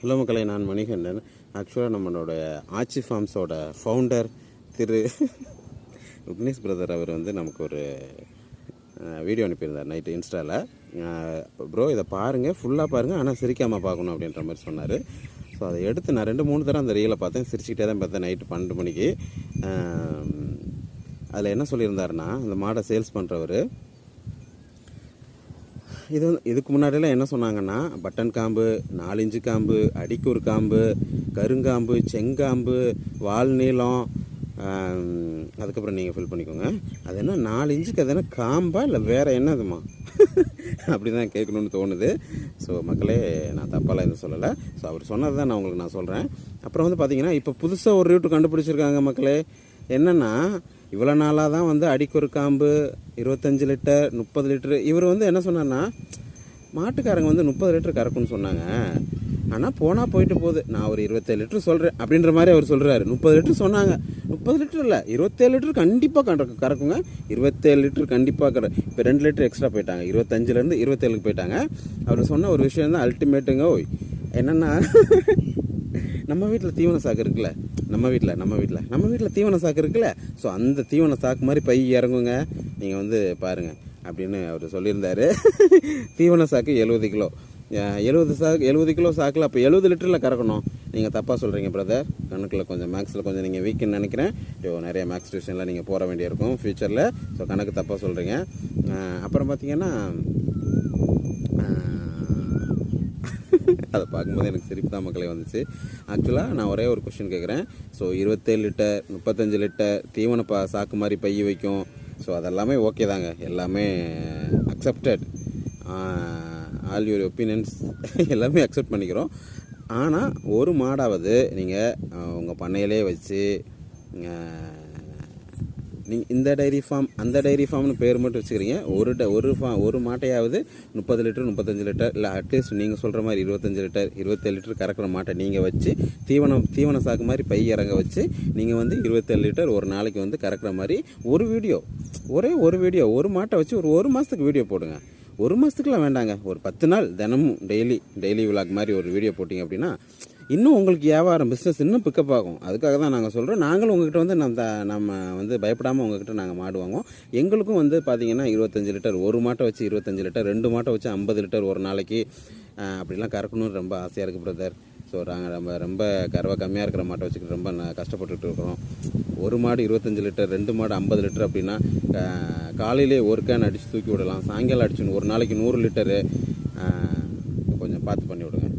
Hello மக்களை நான் மணிகண்டன் ஆக்சுவலாக நம்மளோட ஆச்சி ஃபார்ம்ஸோட ஃபவுண்டர் திரு விக்னேஷ் பிரதர் அவர் வந்து நமக்கு ஒரு வீடியோ அனுப்பியிருந்தார் நைட்டு இன்ஸ்டாவில் ப்ரோ இதை பாருங்கள் ஃபுல்லாக பாருங்கள் ஆனால் சிரிக்காமல் பார்க்கணும் அப்படின்ற மாதிரி சொன்னார். ஸோ அதை எடுத்து நான் ரெண்டு மூணு தடவை அந்த ரீலை பார்த்தேன் சிரிச்சுக்கிட்டே தான் பார்த்தேன் நைட்டு பன்னெண்டு மணிக்கு. அதில் என்ன சொல்லியிருந்தாருன்னா அந்த மாடை சேல்ஸ் பண்ணுறவர் இது வந்து இதுக்கு முன்னாடியெல்லாம் என்ன சொன்னாங்கன்னா பட்டன் காம்பு நாலஞ்சு காம்பு அடிக்கூர் காம்பு கருங்காம்பு செங்காம்பு வால் நீளம் அதுக்கப்புறம் நீங்கள் ஃபில் பண்ணிக்கோங்க. அது என்ன நாலு இன்ச்சுக்கு அது என்ன காம்பா இல்லை வேறு என்னதுமா அப்படி தான் கேட்கணும்னு தோணுது. ஸோ மக்களே நான் தப்பாலாம் எதுவும் சொல்லலை. ஸோ அவர் சொன்னது தான் நான் உங்களுக்கு நான் சொல்கிறேன் அப்புறம் வந்து பார்த்தீங்கன்னா இப்போ புதுசாக ஒரு ரூட்டு கண்டுபிடிச்சிருக்காங்க மக்களே. என்னென்னா இவ்வளோ நாளாக தான் வந்து அடிக்கொரு காம்பு இருபத்தஞ்சு லிட்டர் முப்பது லிட்டரு. இவர் வந்து என்ன சொன்னார்னா மாட்டுக்காரங்க வந்து முப்பது லிட்டர் கறக்குன்னு சொன்னாங்க. ஆனால் போனால் போயிட்டு போகுது. நான் ஒரு இருபத்தேழு லிட்டர் சொல்கிறேன் அப்படின்ற மாதிரி அவர் சொல்கிறாரு முப்பது லிட்டர் சொன்னாங்க. முப்பது லிட்டர் இல்லை இருபத்தேழு லிட்டர் கண்டிப்பாக கறக்கு கறக்குங்க. இருபத்தேழு லிட்டர் கண்டிப்பாக கற இப்போ ரெண்டு லிட்டர் எக்ஸ்ட்ரா போயிட்டாங்க. இருபத்தஞ்சிலேருந்து இருபத்தேழுக்கு போயிட்டாங்க. அவர் சொன்ன ஒரு விஷயம் தான் அல்டிமேட்டுங்க ஓய் என்னென்னா நம்ம வீட்டில் தீவன சாக்கு இருக்குல்ல? நம்ம வீட்டில் நம்ம வீட்டில் நம்ம வீட்டில் தீவன சாக்கு இருக்குல்ல? ஸோ அந்த தீவன சாக்கு மாதிரி பை இறங்குங்க. நீங்கள் வந்து பாருங்கள் அப்படின்னு அவர் சொல்லியிருந்தாரு. தீவன சாக்கு எழுபது கிலோ. எழுபது சாக்கு எழுபது கிலோ சாக்கில் அப்போ எழுபது லிட்டரில் கறக்கணும். நீங்கள் தப்பாக சொல்கிறீங்க பிரதர் கணக்கில் கொஞ்சம் மேக்ஸில் கொஞ்சம் நீங்கள் வீக்குன்னு நினைக்கிறேன். ஸோ நிறைய மேக்ஸ் டியூஷனில் நீங்கள் போக வேண்டியிருக்கும் ஃப்யூச்சரில் ஸோ கணக்கு தப்பாக சொல்கிறீங்க அப்புறம் பார்த்தீங்கன்னா அதை பார்க்கும்போது எனக்கு சிரிப்பு தான் மக்களே வந்துச்சு. ஆக்சுவலாக நான் ஒரே ஒரு கொஷின் கேட்குறேன். ஸோ இருபத்தேழு லிட்டர் முப்பத்தஞ்சு லிட்டர் தீவன பா சாக்கு மாதிரி பைய வைக்கும். ஸோ அதெல்லாமே ஓகே தாங்க. எல்லாமே அக்செப்டட் ஆல் யூர் ஒப்பீனியன்ஸ் எல்லாமே அக்செப்ட் பண்ணிக்கிறோம். ஆனால் ஒரு மாடாவது நீங்கள் உங்கள் பண்ணையிலே வச்சு நீங்கள் இந்த டைரி ஃபார்ம் அந்த டைரி ஃபார்ம்னு பேர் மட்டும் வச்சுக்கிறீங்க. ஒரு ட ஒரு ஃபா ஒரு மாட்டையாவது முப்பது லிட்டர் முப்பத்தஞ்சு லிட்டர் இல்லை அட்லீஸ்ட் நீங்கள் சொல்கிற மாதிரி இருபத்தஞ்சு லிட்டர் இருபத்தேழு லிட்டர் கறக்கிற மாட்டை நீங்கள் வச்சு தீவனம் தீவன சாக்கு மாதிரி பை இறங்க வச்சு நீங்கள் வந்து இருபத்தேழு லிட்டர் ஒரு நாளைக்கு வந்து கறக்கிற மாதிரி ஒரு வீடியோ. ஒரே ஒரு வீடியோ ஒரு மாட்டை வச்சு ஒரு ஒரு மாதத்துக்கு வீடியோ போடுங்க. ஒரு மாதத்துக்குலாம் வேண்டாங்க. ஒரு பத்து நாள் தினமும் டெய்லி டெய்லி விலாக் மாதிரி ஒரு வீடியோ போட்டிங்க அப்படின்னா இன்னும் உங்களுக்கு வியாபாரம் பிஸ்னஸ் இன்னும் பிக்கப் ஆகும். அதுக்காக தான் நாங்கள் சொல்கிறோம் நாங்களும் உங்ககிட்ட வந்து நம்ம நம்ம வந்து பயப்படாமல் உங்ககிட்ட நாங்கள் மாடு வாங்குவோம். எங்களுக்கும் வந்து பார்த்தீங்கன்னா இருபத்தஞ்சி லிட்டர் ஒரு மாட்டை வச்சு இருபத்தஞ்சி லிட்டர் ரெண்டு மாட்டை வச்சு ஐம்பது லிட்டர் ஒரு நாளைக்கு அப்படிலாம் கறக்கணும்னு ரொம்ப ஆசையாக இருக்குது பிரதர் ஸோ நாங்கள் ரொம்ப ரொம்ப கறவை கம்மியாக இருக்கிற மாட்டை வச்சுக்கிட்டு ரொம்ப ந- கஷ்டப்பட்டுட்டு இருக்கிறோம். ஒரு மாடு இருபத்தஞ்சி லிட்டர் ரெண்டு மாடு ஐம்பது லிட்டர் அப்படின்னா காலையிலே ஒரு கேன் அடித்து தூக்கி விடலாம். சாயங்காலம் அடிச்சுன்னு ஒரு நாளைக்கு நூறு லிட்டரு கொஞ்சம் பார்த்து பண்ணி விடுங்க.